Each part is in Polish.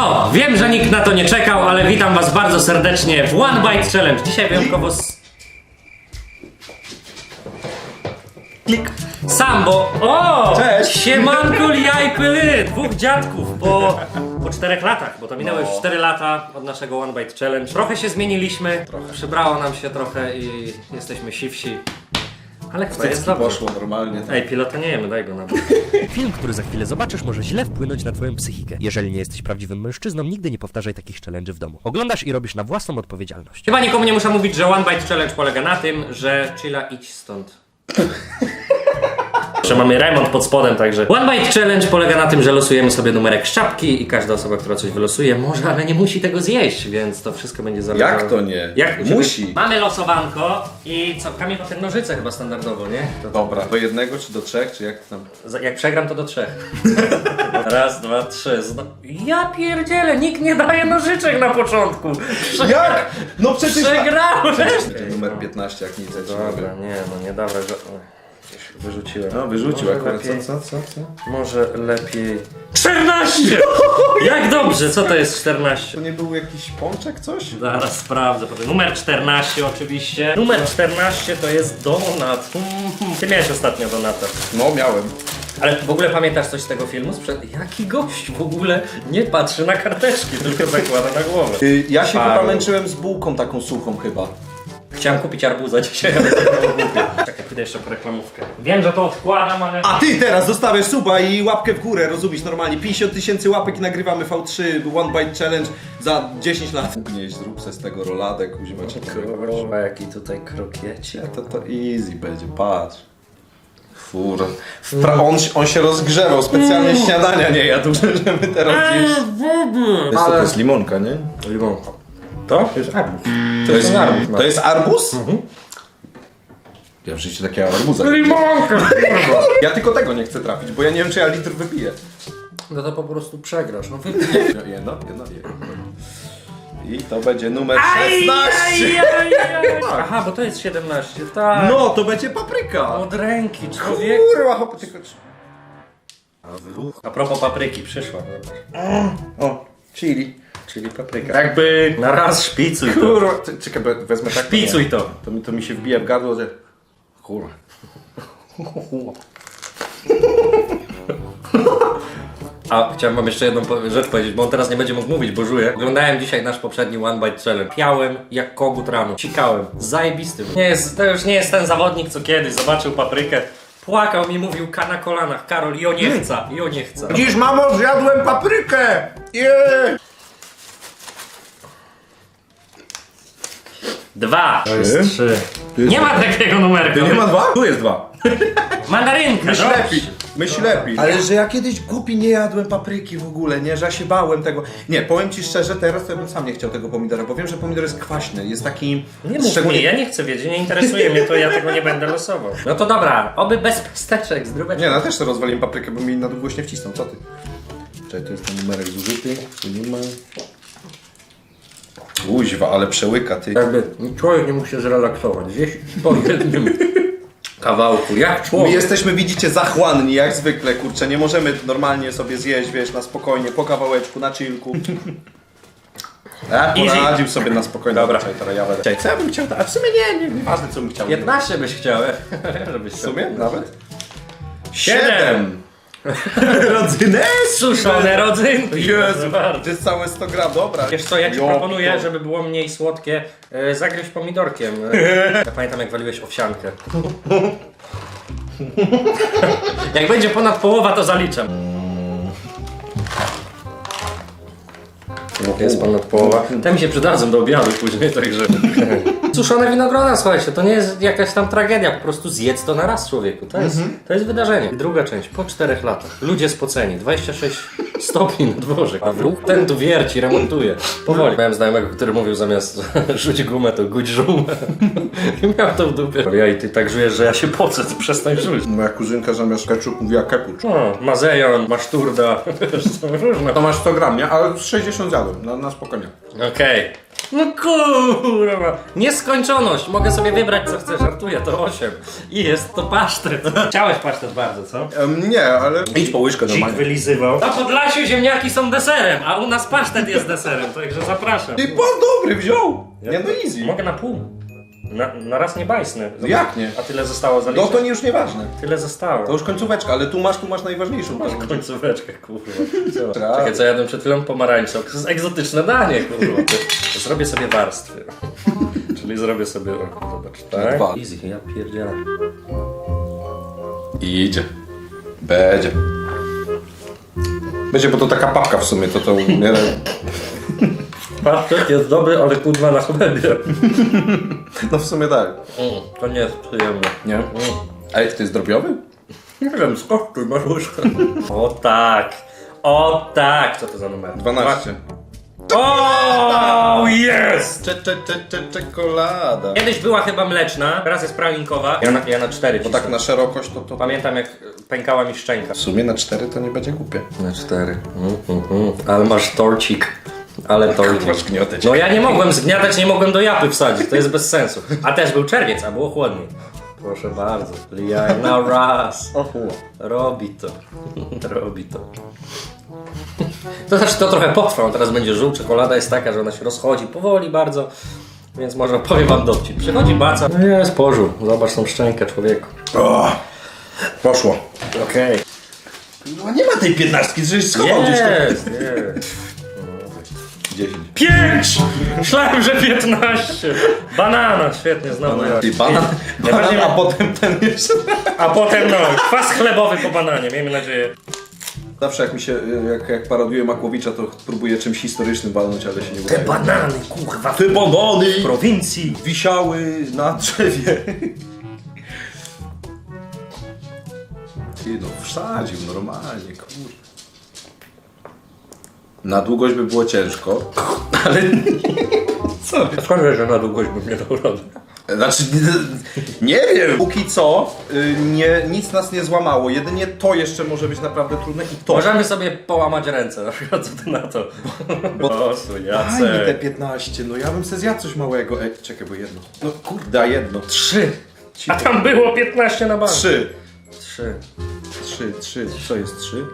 No, wiem, że nikt na to nie czekał, ale witam was bardzo serdecznie w One Bite Challenge. Dzisiaj wyjątkowo z... Klik. Sam, bo... O! Cześć. Siemanko, jaj, pyly! Dwóch dziadków po, po czterech latach, bo to minęły już cztery lata od naszego One Bite Challenge. Trochę się zmieniliśmy, trochę przybrało nam się trochę i jesteśmy siwsi. Ale dobrze. poszło normalnie. Ej, pilota nie jemy, daj go na Film, który za chwilę zobaczysz, może źle wpłynąć na twoją psychikę. Jeżeli nie jesteś prawdziwym mężczyzną, nigdy nie powtarzaj takich challenge w domu. Oglądasz i robisz na własną odpowiedzialność. Chyba nikomu nie muszę mówić, że One Bite Challenge polega na tym, że chilla idź stąd. Że mamy remont pod spodem, także One Bite Challenge polega na tym, że losujemy sobie numerek z czapki i każda osoba, która coś wylosuje, może, ale nie musi tego zjeść, więc to wszystko będzie zależało. Jak to nie? Jak Musi. Mamy losowanko i co, Kamil o te nożyce chyba standardowo, nie? To, Dobra, do jednego czy do trzech, czy jak tam? za- jak przegram to do trzech. Raz, dwa, trzy. Zno... Ja pierdzielę, nikt nie daje nożyczek na początku. Jak? No przecież... Przegrałem! Numer 15 jak nic, ci Dobra, mówię. nie, no nie dawaj go. Wyrzuciłem. No wyrzucił Może akurat. lepiej- Co, co, co, co? Może lepiej. 14! Jak dobrze, co to jest 14? To nie był jakiś pączek, coś? Zaraz sprawdzę. potem. Numer 14 oczywiście. Numer 14 to jest donat. Mm, Ty miałeś ostatnio donata. No miałem. Ale w ogóle pamiętasz coś z tego filmu? Sprzed... Jaki gość w ogóle nie patrzy na karteczki, tylko zakłada na głowę. Y, Ja się Paru. chyba męczyłem z bułką taką suchą chyba. Chciałem kupić arbuza dzisiaj, ale to było głupie. Czekaj, pójdę jeszcze po reklamówkę. Wiem, że to odkładam, ale... A ty teraz zostawiasz suba i łapkę w górę, rozumiesz normalnie. 50 tysięcy łapek i nagrywamy V3 One Bite Challenge za 10 lat. Gnieś, zrób se z tego roladę, kuźma cię Kurwa, jaki tutaj krokiecie. To, to easy będzie, patrz. Fur. Wpra- on, on się rozgrzewał, specjalnie śniadania nie jadł, żeby teraz jeść. Jest to, to jest limonka, nie? Limonka. To? To jest arbuz. To jest, arbuz, no. to jest arbuz? Ja w życiu takiego arbuza. nie Limonka! Ja tylko tego nie chcę trafić, bo ja nie wiem, czy ja litr wypiję. No to po prostu przegrasz. No wy... Jedno, jedno, jedno, jedno. I to będzie numer 16. Aha, bo to jest 17, tak. No, to będzie papryka. Od ręki, człowiek. Kurwa, hop, tylko... A propos papryki, przyszła. O, chili. Czyli papryka. Jakby na raz szpicuj to. Kurwa, ty- czekaj, bo wezmę tak. Szpicuj to. To mi, to mi się wbija w gardło, że... Kurwa. A chciałem wam jeszcze jedną po- rzecz powiedzieć, bo on teraz nie będzie mógł mówić, bo żuje. Oglądałem dzisiaj nasz poprzedni One Bite Challenge. Piałem jak kogut rano. Cikałem. Zajebisty. Nie jest, to już nie jest ten zawodnik, co kiedyś zobaczył paprykę. Płakał mi, mówił ka na kolanach. Karol, jo nie chcę, jo nie chcę. Dziś, mamo, zjadłem paprykę! Yeah! Dwa. To Trzy. jest trzy. Nie ma takiego numerku. Nie ma dwa? Tu jest dwa. Mandarynka. Myśl dobrze. lepiej. Myśl lepiej. Ale że ja kiedyś głupi nie jadłem papryki w ogóle, nie? Że ja się bałem tego. Nie, powiem ci szczerze, teraz to ja bym sam nie chciał tego pomidora, bo wiem, że pomidor jest kwaśny. Jest taki... Nie mów mi, ja nie chcę wiedzieć, nie interesuje mnie to, ja tego nie będę losował. No to dobra, oby bez pesteczek, zdróweczek. Nie, no też sobie rozwaliłem paprykę, bo mi na długość nie wcisnął. Co ty? Czekaj, to jest ten numerek zużyty. Tu nie ma... Uźwa, ale przełyka, ty. Jakby człowiek nie mógł się zrelaksować, zjeść po jednym kawałku, jak My człowiek. jesteśmy, widzicie, zachłanni, jak zwykle, kurczę, nie możemy normalnie sobie zjeść, wiesz, na spokojnie, po kawałeczku, na chillku. Ja Easy. poradził sobie na spokojnie. Dobra. Teraz ja będę. Czekaj, co ja bym chciał? A w sumie nie, nie, nieważne co bym chciał. 15 byś chciał, żebyś W sumie nawet? Siedem. Rodzynek? Suszone rodzynki. Jezu, bardzo. to jest całe 100 gram, dobra. Wiesz co, ja ci Jo, proponuję, to- żeby było mniej słodkie, e, zagryź pomidorkiem. E, ja pamiętam jak waliłeś owsiankę. jak będzie ponad połowa, to zaliczam. Jest ponad połowa. Te mi się przydadzą do obiadu później, także... Suszone winogrona, słuchajcie, to nie jest jakaś tam tragedia, po prostu zjedz to na raz człowieku. To jest, to jest wydarzenie. I druga część, po czterech latach. Ludzie spoceni, 26 stopni na dworze. A wróg ten tu wierci, remontuje. Powoli. Miałem znajomego, który mówił zamiast rzuć gumę, to guć żumę. I miał to w dupie. Ja i ty tak żujesz, że ja się pocę, to przestań żuć. Moja kuzynka zamiast ketchup mówiła kepucz. O, mazejon, maszturda, wiesz, są różne. To masz 100 gram, nie? Ale z 60 zjadłem, na, na spokojnie. Okej. No kurwa. Nieskończoność. Mogę sobie wybrać co chcę. Żartuję, to 8. I jest to pasztet. Chciałeś pasztet bardzo, co? Em, nie, ale... Idź po łyżkę Dzik wylizywał. Na Podlasiu ziemniaki są deserem, a u nas pasztet jest deserem, także zapraszam. Ty pan dobry wziął! Nie no easy. Mogę na pół. Na, na raz nie bajsnę. No jak nie? A tyle zostało No zaliczyć? to nie już nieważne. Tyle zostało. To już końcóweczka, ale tu masz, tu masz najważniejszą. Masz końcóweczkę, kurwa. Co? Tak. Czekaj, co jadłem przed chwilą? Pomarańcze. To jest egzotyczne danie, kurwa. Zrobię sobie warstwy. Czyli zrobię sobie, o, zobacz, tak? Dwa. Easy, ja pierdzielę. I idzie. Będzie. Będzie, bo to taka papka w sumie, to to... Nie, jest dobry, ale kurwa na chlebie. no w sumie tak. Mm, to nie jest przyjemne. Nie? Mm. A jak to jest zdrowiowy? Nie wiem, skosztuj, masz łyżkę. O tak, o tak. Co to za numer? 12. O, jest! Cze, cze, cze, cze, czekolada. Kiedyś była chyba mleczna, teraz jest pralinkowa. Ja na, ja na cztery Bo tak na szerokość to... to... Pamiętam jak pękała mi szczęka. W sumie na 4 to nie będzie głupie. Na cztery. Mm, mm, mm. Ale masz torcik. Ale torcik. Masz gnioteć. No ja nie mogłem zgniatać, nie mogłem do japy wsadzić, to jest bez sensu. A też był czerwiec, a było chłodniej. Proszę bardzo. Lijaj na raz. Robi to. Robi to. To znaczy to trochę potrwa, teraz będzie żółł. Czekolada jest taka, że ona się rozchodzi powoli bardzo. Więc może opowiem wam dowcip. Przychodzi baca. No jest, pożół. Zobacz tą szczękę człowieku. O, poszło. Okej. No nie ma tej piętnastki, żeś schował gdzieś tam. Jest, jest. 10. Pięć! Myślałem, że 15. Banana, świetnie, znowu. ja. I banan, banan a potem ten jeszcze. A potem no, kwas chlebowy po bananie, miejmy nadzieję. Zawsze jak mi się, jak, jak Makłowicza, to próbuję czymś historycznym walnąć, ale się nie udaje. banany, kurwa, Te banany w prowincji. wisiały na drzewie. Ty no, wsadził normalnie, kurde. Na długość by było ciężko, ale... Co? Skąd wiesz, że na długość bym nie dał rady? Znaczy, nie, wiem. Póki co, y, nie, nic nas nie złamało. Jedynie to jeszcze może być naprawdę trudne i to. Możemy sobie połamać ręce, na przykład, co ty na to? Bo... O, su, Daj mi te Jacek. 15, no ja bym se zjadł coś małego. Ej, czekaj, bo jedno. No kurde, a jedno. Trzy. A tam było 15 na bank. Trzy. Trzy. Trzy, trzy. Co jest trzy?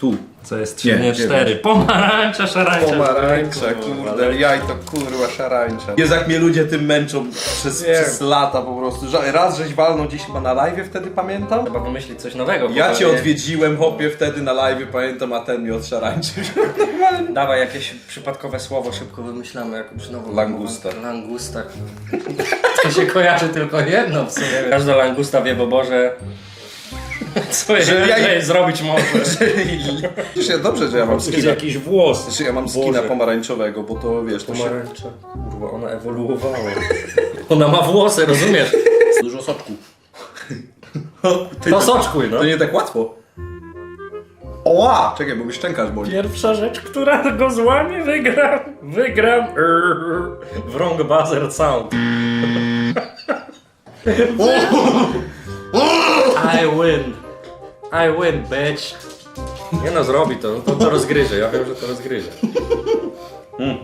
Tu. Co jest Nie, trzy, nie, nie cztery. Pomarańcza, szarańcza. Pomarańcza, kurde, jaj to kurwa szarańcza. Jest jak mnie ludzie tym męczą przez, przez lata po prostu. Ża- Raz żeś walnął gdzieś chyba na live wtedy pamiętam. Trzeba wymyślić coś nowego. Ja cię odwiedziłem hopie wtedy na live pamiętam, a ten mi od szarańczy. Dawaj jakieś przypadkowe słowo, szybko wymyślamy jakąś nową. Langusta. Langusta. To się kojarzy tylko jedno w sumie. Każda langusta wie, bo Boże. Co Że ja- zrobić może. Przecież ja dobrze, że ja mam skina. jakiś włos. Znaczy ja mam skina Boże. pomarańczowego, bo to wiesz, to się... Pomarańcza. Kurwa, ona ewoluowała. Ona ma włosy, rozumiesz? Dużo soczku. To soczkuj, no. To nie tak łatwo. Oła! Czekaj, bo mi szczękarz boli. Pierwsza rzecz, która go złamie, wygram. Wygram. Wrong buzzer sound. I win. I win, bitch. Nie no, zrobi to. To, to rozgryzie. Ja wiem, że to rozgryzie. Mm.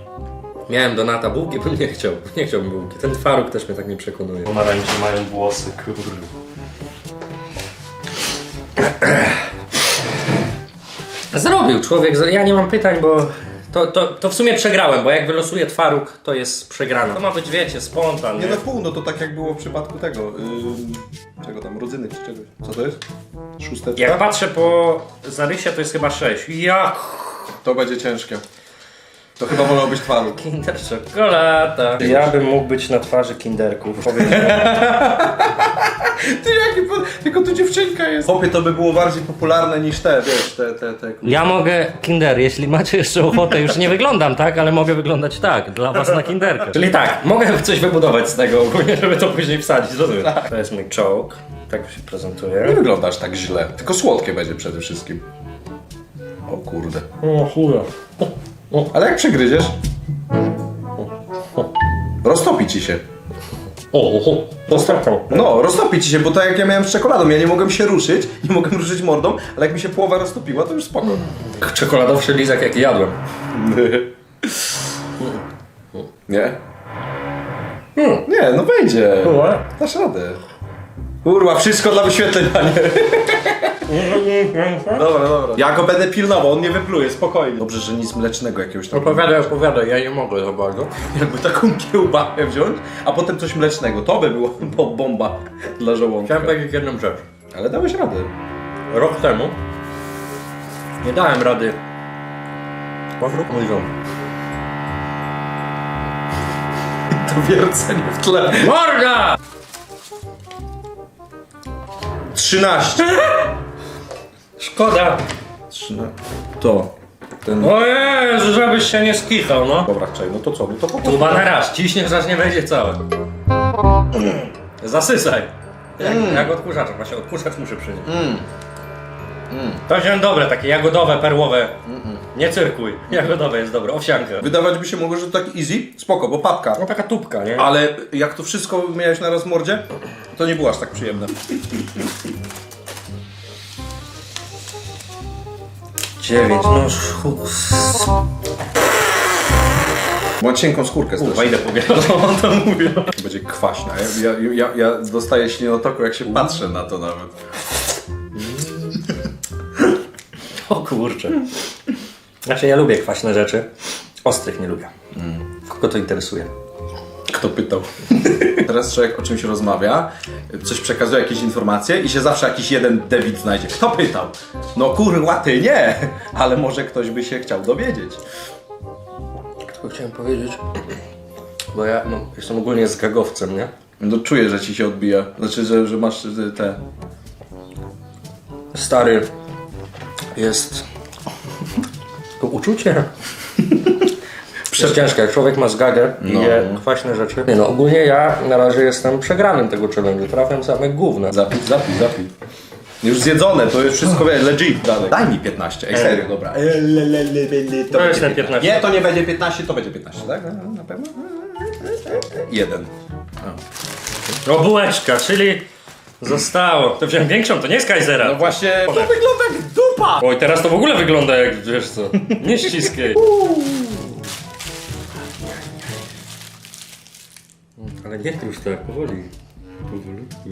Miałem Donata bułki, bym nie chciał. Nie chciałbym bułki. Ten twaróg też mnie tak nie przekonuje. Pomarańcze mają włosy, kurde. Zrobił człowiek, ja nie mam pytań, bo to, to, to w sumie przegrałem, bo jak wylosuję twaróg, to jest przegrana. To ma być, wiecie, spontan, Nie nie? no pół, no to tak jak było w przypadku tego. Ym, czego tam, rodzyny czy czegoś. Co to jest? Szósteczka? Jak patrzę po zarysie, to jest chyba 6. Jak To będzie ciężkie. To chyba wolał być twaróg. Kinder czekolada. Ja bym mógł być na twarzy kinderków. Powiem Ty jaki po... Tylko tu dziewczynka jest. Chłopie, to by było bardziej popularne niż te, wiesz, te, te, te. Ja mogę kinder, jeśli macie jeszcze ochotę, już nie wyglądam tak, ale mogę wyglądać tak, dla was na kinderkę. Czyli tak, mogę coś wybudować z tego ogólnie, żeby to później wsadzić, rozumiem. To jest mój czołg, tak się Nie prezentuje. wyglądasz tak źle. Tylko słodkie będzie przede wszystkim. O kurde. O chuja. Ale jak przegryziesz? Roztopi ci się. O, o, dostarczał. No, roztopi ci się, bo tak jak ja miałem z czekoladą, ja nie mogłem się ruszyć, nie mogłem ruszyć mordą, ale jak mi się połowa roztopiła, to już spoko. Czekoladowy lizak jaki jadłem. Nie? Nie, no wejdzie. Dasz radę. Kurwa, wszystko dla wyświetleń, panie. Dobra, dobra. Ja go będę pilnował, on nie wypluje, spokojnie. Dobrze, że nic mlecznego jakiegoś tam. Opowiadaj, opowiadaj, ja nie mogę za bardzo. Jakby taką kiełbachę wziąć, a potem coś mlecznego. To by było bo- bomba dla żołądka. Chciałem powiedzieć jedną rzecz. Ale dałeś radę. Rok temu nie dałem rady. Powrót mój żon. To wiercenie w tle. Morda! 13. Szkoda. 13. To. Ten. O Jezu, żebyś się nie skichał, no. Dobra, czekaj, no to co? No to po prostu. Tuba na raz, ciśniesz aż nie wejdzie całe. Zasysaj. Jak, jak odkurzacz, właśnie odkurzacz muszę przynieść. To jest dobre, takie jagodowe, perłowe. Nie cyrkuj. Jagodowe jest dobre, owsianka. Wydawać by się mogło, że to tak easy. Spoko, bo papka. No taka tubka, nie? Ale jak to wszystko miałeś na raz w mordzie, to nie było aż tak przyjemne. Dziewięć, no. Ma cienką skórkę Kurwa, idę powiadać, on to mówił. Będzie kwaśna. Ja, ja, ja, ja dostaję ślinotoku, jak się patrzę na to nawet. O kurczę. Znaczy ja lubię kwaśne rzeczy. Ostrych nie lubię. Kogo to interesuje? Kto pytał? Teraz człowiek o czymś rozmawia, coś przekazuje, jakieś informacje i się zawsze jakiś jeden David znajdzie. Kto pytał? No kurwa, ty nie! Ale może ktoś by się chciał dowiedzieć. Tylko chciałem powiedzieć, bo ja no, jestem ogólnie z gagowcem, nie? No czuję, że ci się odbija. Znaczy, że, że masz te... Stary jest to uczucie. Jest ciężkie, jak człowiek ma zgagę i No. je kwaśne rzeczy. Nie no, ogólnie ja na razie jestem przegranym tego challenge'u, trafiam same gówna. Zapij, zapij, zapij. Już zjedzone, to jest wszystko wiesz, legit dalej. Daj mi 15, ej serio, dobra. To, To jest ten 15. Nie, to nie będzie 15, to będzie 15, tak? Na pewno? Jeden. O, bułeczka, czyli zostało. To wziąłem większą, to nie jest Kaisera. No właśnie, to wygląda jak dupa! Oj, teraz to w ogóle wygląda jak, wiesz co, nie ściskaj. Ale nie już tak, powoli. Powolutku.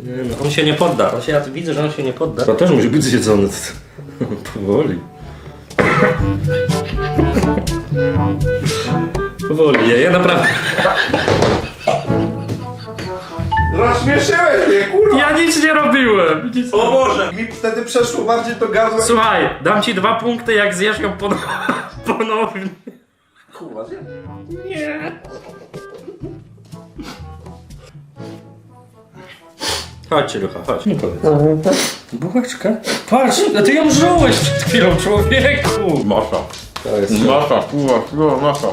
Nie no, on się nie podda. On się, ja widzę, że on się nie podda. To też musi być zjedzony. Powoli. Powoli, ja, ja naprawdę... Rozśmieszyłeś mnie, kurwa! Ja nic nie robiłem! Nic O Boże! Mi wtedy przeszło bardziej do gardła. Słuchaj, dam ci dwa punkty, jak zjesz ją pon- ponownie. Kurwa, zjem. Nie. Chodźcie, Lucha, chodź. Nie powiedz. Bułeczka? Patrz, a ty ją żułeś przed chwilą, człowieku! Masa. To jest Masa, kurwa, kurwa, masa.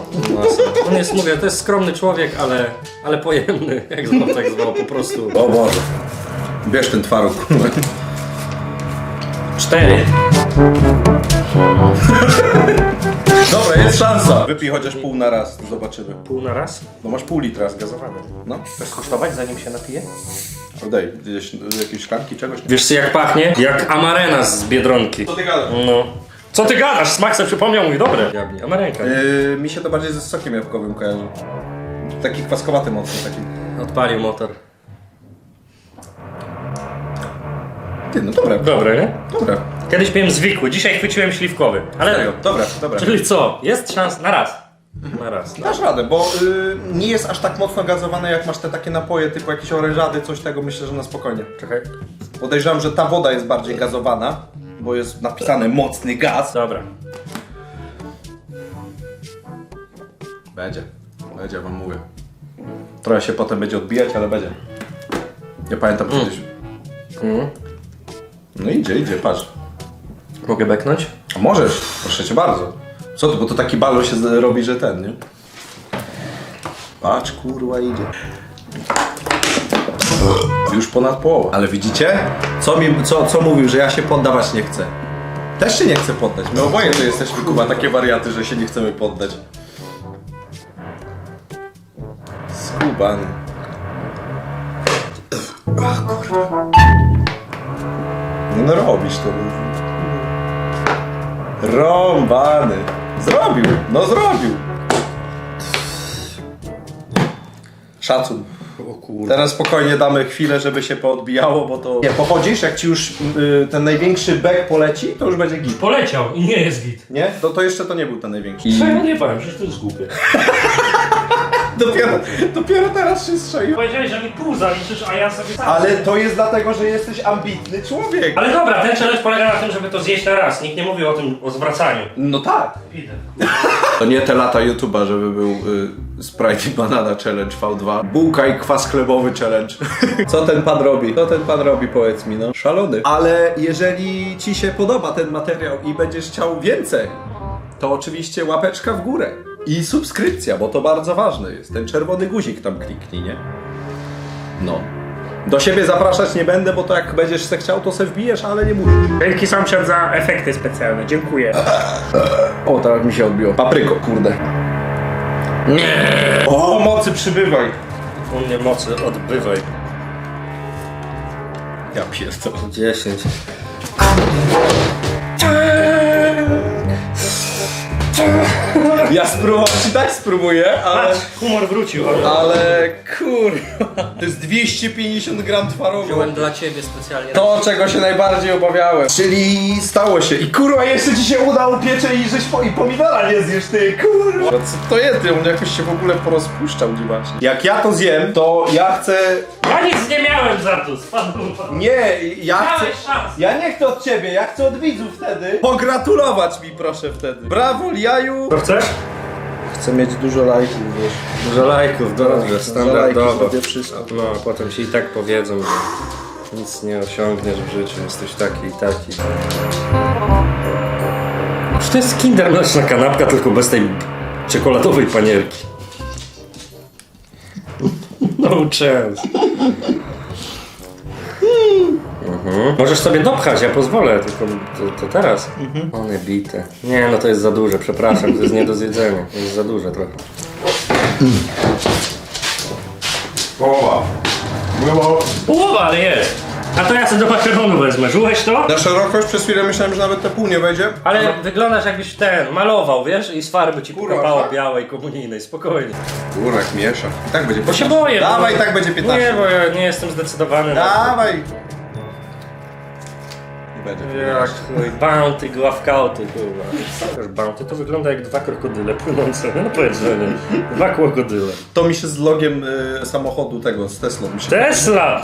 On jest, mówię, to jest skromny człowiek, ale, ale pojemny, jak zwał, tak zwał, po prostu. O Boże. Bierz ten twaróg, kurwa. Cztery. Dobra, jest szansa. Wypij chociaż pół na raz, zobaczymy. Pół na raz? No masz pół litra zgazowany. No. Chcesz skosztować, zanim się napije? Daj, gdzieś jakieś szklanki, czegoś. Wiesz co, jak pachnie? Jak amarena z Biedronki. Co ty gadasz? No. Co ty gadasz? Smak se przypomniał mój dobry. Jabłni. Amarenka. Yy, mi się to bardziej ze sokiem jabłkowym kojarzy. Taki kwaskowaty mocno, taki. Odpalił motor. Ty, no dobra, Dobre, nie? dobra. Kiedyś miałem zwykły, dzisiaj chwyciłem śliwkowy. Ale Serio, dobra, dobra. Czyli co? Jest szans na raz. Na raz. Dasz radę, bo y, nie jest aż tak mocno gazowane jak masz te takie napoje typu jakieś orężady, coś tego, myślę, że na spokojnie. Czekaj. Podejrzewam, że ta woda jest bardziej gazowana, bo jest napisane mocny gaz. Dobra. Będzie, będzie, wam mówię. Trochę się potem będzie odbijać, ale będzie. Ja pamiętam kiedyś. No idzie, idzie, patrz. Mogę beknąć? A możesz, proszę cię bardzo. Co to, bo to taki balon się robi, że ten, nie? Patrz, kurwa, idzie. Już ponad połowa. Ale widzicie? Co, mi, co, co mówił, że ja się poddawać nie chcę? Też się nie chcę poddać. My oboje to jesteśmy, kurwa, takie wariaty, że się nie chcemy poddać. Skubany. Ach, kurwa. No, no robisz to. Rąbany. Zrobił, no zrobił. Szacun. O kurde. Teraz spokojnie damy chwilę, żeby się poodbijało, bo to... Nie, pochodzisz, jak ci już y, ten największy bek poleci, to już będzie git. Poleciał i nie jest git. Nie? To, to jeszcze to nie był ten największy. Czego nie powiem, przecież to jest głupie. Dopiero, dopiero teraz się strzelił. Powiedziałeś, że mi pół zaliczysz, a ja sobie sam. Ale to jest dlatego, że jesteś ambitny człowiek. Ale dobra, ten challenge polega na tym, żeby to zjeść na raz. Nikt nie mówił o tym, o zwracaniu. No tak. Idę. To nie te lata YouTube'a, żeby był y, Sprite i Banana Challenge V2. Bułka i kwas chlebowy challenge. Co ten pan robi? Co ten pan robi, powiedz mi, no? Szalony. Ale jeżeli ci się podoba ten materiał i będziesz chciał więcej, to oczywiście łapeczka w górę. I subskrypcja, bo to bardzo ważne jest. Ten czerwony guzik tam kliknij, nie? No. Do siebie zapraszać nie będę, bo to jak będziesz se chciał, to se wbijesz, ale nie musisz. Wielki sąsiad za efekty specjalne, dziękuję. O, teraz mi się odbiło. Papryko, kurde. Nie. O, mocy przybywaj. U mnie mocy odbywaj. Ja pierdolę. 10. Ja spróbować i tak spróbuję, ale... Patrz, humor wrócił. Ale... Ale kurwa. To jest 250 gram twarogu. Wziąłem dla ciebie specjalnie. To, czego się najbardziej obawiałem. Czyli stało się. I kurwa, jeszcze ci się udało piecze i żeś po, i pomidora nie zjesz, ty kurwa. Co to jest? On jakoś się w ogóle porozpuszczał dziwacznie. Jak ja to zjem, to ja chcę... Ja nic nie miałem za to, spadł. Nie, ja chcę... Miałeś szansę. Ja nie chcę od ciebie, ja chcę od widzów wtedy. Pogratulować mi proszę wtedy. Brawo, Liaju. Chcesz? Chcę mieć dużo lajków, wiesz. Dużo lajków, dobrze, lajki standardowo. zrobię wszystko. No, a potem ci i tak powiedzą, że nic nie osiągniesz w życiu, jesteś taki i taki. Już to jest kinder mleczna kanapka, tylko bez tej czekoladowej panierki. No chance. Mhm. Możesz sobie dopchać, ja pozwolę, tylko to, to teraz. One bite. Nie, no to jest za duże, przepraszam, to jest nie do zjedzenia. To jest za duże trochę. Połowa. Było. Połowa, ale jest. A to ja sobie do makaronu wezmę. Żułeś to? Na szerokość przez chwilę myślałem, że nawet te pół nie wejdzie. Ale wyglądasz jakbyś ten, malował, wiesz? I z farby ci Kurwa, tak? białej, komunijnej, spokojnie. Kurwa, jak miesza. I tak będzie Bo się boję. Dawaj, bo... tak będzie 15. Nie, bo ja nie jestem zdecydowany na Dawaj. Będzie. Jak chuj, bounty, gławkauty, kurwa. Wiesz, bounty to wygląda jak dwa krokodyle płynące, no powiedz, że nie. Dwa krokodyle. To mi się z logiem y, samochodu tego, z Teslą mi się... Tesla!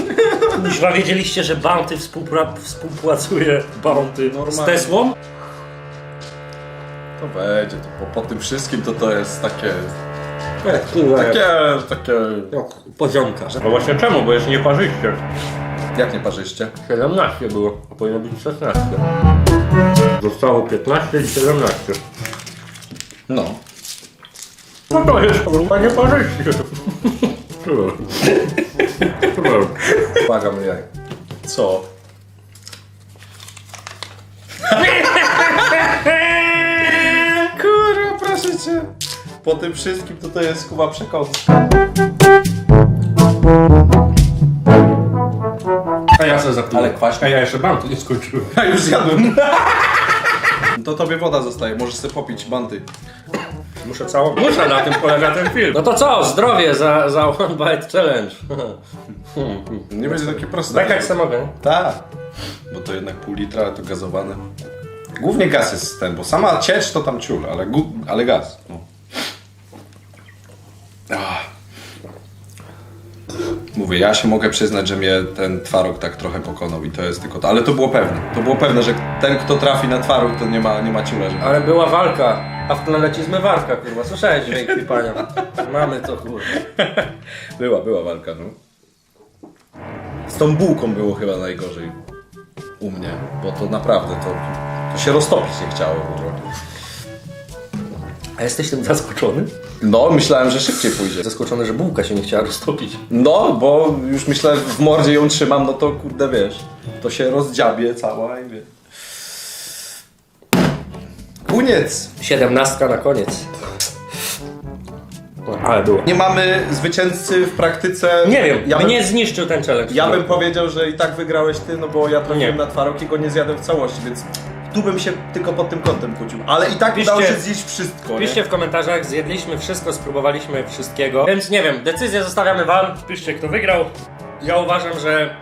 Chyba wiedzieliście, że bounty współpra- współpracuje bounty z Normalnie. Teslą? To będzie, to po, po tym wszystkim to to jest takie... Kurwa, Takie, takie... poziomka. No właśnie czemu, bo jeszcze nie parzyście. Jak nie parzyście? 17 było, a powinno być 16. Zostało 15 i 17. No. No to jest kurwa nie parzyście. Błagam, jaj. Co? Kurwa, proszę cię. Po tym wszystkim to to jest kuba przekąska. Zapluję. Ale kwaśne. A ja jeszcze bantu nie skończyłem. Ja już zjadłem. To tobie woda zostaje, możesz sobie popić banty. Muszę całą... Muszę, na tym polega ten film. No to co? Zdrowie za, za One Bite Challenge. Nie będzie takie proste. Bekać se mogę, nie? Tak. Bo to jednak pół litra, ale to gazowane. Głównie gaz jest ten, bo sama ciecz to tam ciul, ale, gu- ale gaz. No. Ach. Mówię, ja się mogę przyznać, że mnie ten twaróg tak trochę pokonał i to jest tylko to. Ale to było pewne. To było pewne, że ten, kto trafi na twaróg, to nie ma, nie ma ciula. Że... Ale była walka, a w tle leci zmywarka, kurwa. Słyszałeś dźwięk pipania. Mamy to, kurwa. Była, była walka, no. Z tą bułką było chyba najgorzej u mnie, bo to naprawdę to, to się roztopić nie chciało. A jesteś tym zaskoczony? No, myślałem, że szybciej pójdzie. Zaskoczony, że bułka się nie chciała roztopić. No, bo już myślę, w mordzie ją trzymam, no to kurde wiesz, to się rozdziabie cała i wie. Koniec! Siedemnastka na koniec. Ale było. Nie mamy zwycięzcy w praktyce. Nie wiem, ja bym, mnie zniszczył ten challenge. ja bym powiedział, że i tak wygrałeś ty, no bo ja trafiłem Nie. na twaróg i go nie zjadłem w całości, więc tu bym się tylko pod tym kątem kłócił. Ale i tak Piszcie- udało się zjeść wszystko. nie? Piszcie w komentarzach, zjedliśmy wszystko, spróbowaliśmy wszystkiego. Więc nie wiem, decyzję zostawiamy wam. Piszcie, kto wygrał. Ja uważam, że,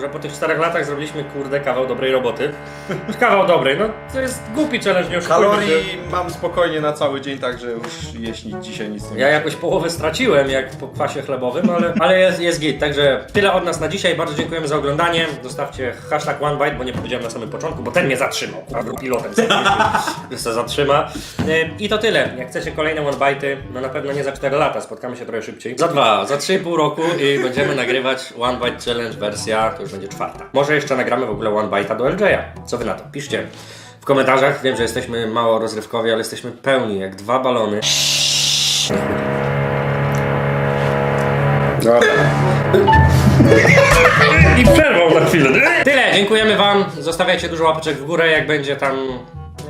że po tych czterech latach zrobiliśmy, kurde, kawał dobrej roboty. Kawał dobrej, no to jest głupi challenge, nie oszukujmy. Kalorii mam spokojnie na cały dzień, także już jeść nic, dzisiaj nic nie Ja jakoś połowę straciłem, jak po kwasie chlebowym, ale, ale jest, jest git. Także tyle od nas na dzisiaj. Bardzo dziękujemy za oglądanie. Zostawcie hashtag OneBite, bo nie powiedziałem na samym początku, bo ten mnie zatrzymał. Kurwa, pilotem się zatrzyma. I to tyle. Jak chcecie kolejne OneBite'y, no na pewno nie za 4 lata, spotkamy się trochę szybciej. Za dwa, za 3,5 roku i będziemy nagrywać OneBite Challenge wersja, to już będzie czwarta. Może jeszcze nagramy w ogóle OneBite'a do LJ-a. Co wy na to? Piszcie. W komentarzach wiem, że jesteśmy mało rozrywkowi, ale jesteśmy pełni jak dwa balony. I przerwał na chwilę. Tyle, dziękujemy wam. Zostawiajcie dużo łapeczek w górę, jak będzie tam.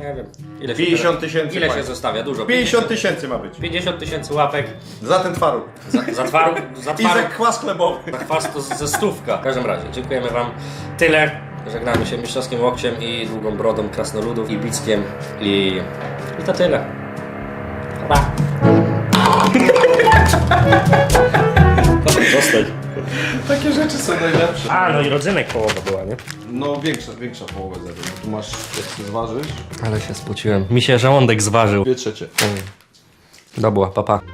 Nie wiem. Ile się 50 teraz- tysięcy Ile się państw. zostawia? Dużo. 50 tysięcy ma być. 50 tysięcy łapek. Za ten twaróg. Za, za twaróg. Za I za twaróg. kwas chlebowy. Za kwas to ze stówka. W każdym razie, dziękujemy wam. Tyle. Żegnamy się mistrzowskim łokciem i długą brodą krasnoludów i bickiem. I, i to tyle. Pa. Zostać. Takie rzeczy są najlepsze. A, no i rodzynek połowa była, nie? No większa, większa połowa zero. Tu masz, jak się zważysz, Ale się spociłem. Mi się żołądek zważył. dwie trzecie. Dobra, papa. Pa.